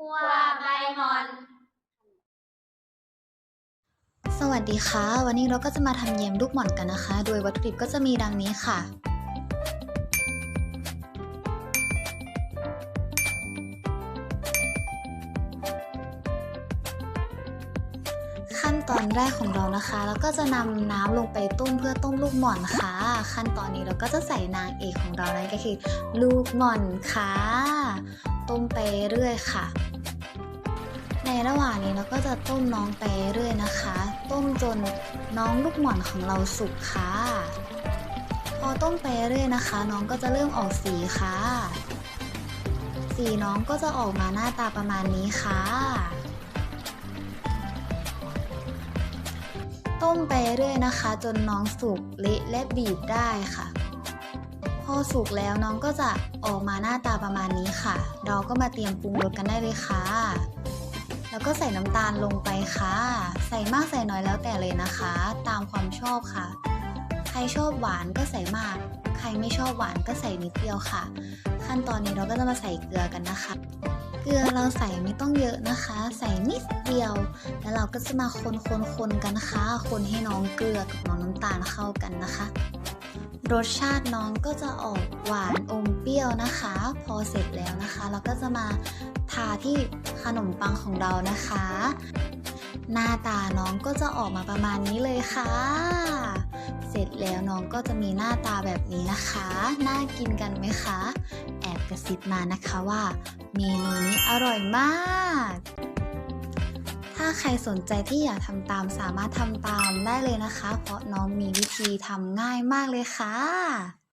คั่วใบมอน สวัสดีค่ะ วันนี้เราก็จะมาทำเยมลูกหม่อนกันนะคะ โดยวัตถุดิบก็จะมีดังนี้ค่ะ ขั้นตอนแรกของเรานะคะเราก็จะนำน้ำลงไปต้มเพื่อต้มลูกหม่อนค่ะ ขั้นตอนนี้เราก็จะใส่นางเอกของเรานั่นก็คือ ลูกหม่อนค่ะต้มไปเรื่อยค่ะ ในระหว่างนี้เราก็จะต้มน้องไปเรื่อยนะคะ ต้มจนน้องลูกหม่อนของเราสุกค่ะ พอต้มไปเรื่อยนะคะ น้องก็จะเริ่มออกสีค่ะ สีน้องก็จะออกมาหน้าตาประมาณนี้ค่ะต้มไปเรื่อยนะคะ จนน้องสุกเละและบีบได้ค่ะ พอสุกแล้วน้องก็จะออกมาหน้าตาประมาณนี้ค่ะ เราก็มาเตรียมปรุงรสกันได้เลยค่ะ แล้วก็ใส่น้ำตาลลงไปค่ะ ใส่มากใส่น้อยแล้วแต่เลยนะคะ ตามความชอบค่ะ ใครชอบหวานก็ใส่มาก ใครไม่ชอบหวานก็ใส่นิดเดียวค่ะ ขั้นตอนนี้เราก็จะมาใส่เกลือกันนะคะ เกลือเราใส่ไม่ต้องเยอะนะคะ ใส่นิดเดียว แล้วเราก็จะมาคนคนคนกันนะคะคนให้น้องเกลือกับน้องน้ำตาลเข้ากันนะคะรสชาติน้องก็จะออกหวานอมเปรี้ยวนะคะ พอเสร็จแล้วนะคะ เราก็จะมา ทาที่ขนมปังของเรานะคะ หน้าตาน้องก็จะออกมาประมาณนี้เลยค่ะ เสร็จแล้วน้องก็จะมีหน้าตาแบบนี้นะคะ น่ากินกันไหมคะ แอบกระซิบมานะคะว่า เมนูนี้อร่อยมากถ้าใครสนใจที่อยากทำตามสามารถทำตามได้เลยนะคะ เพราะน้องมีวิธีทำง่ายมากเลยค่ะ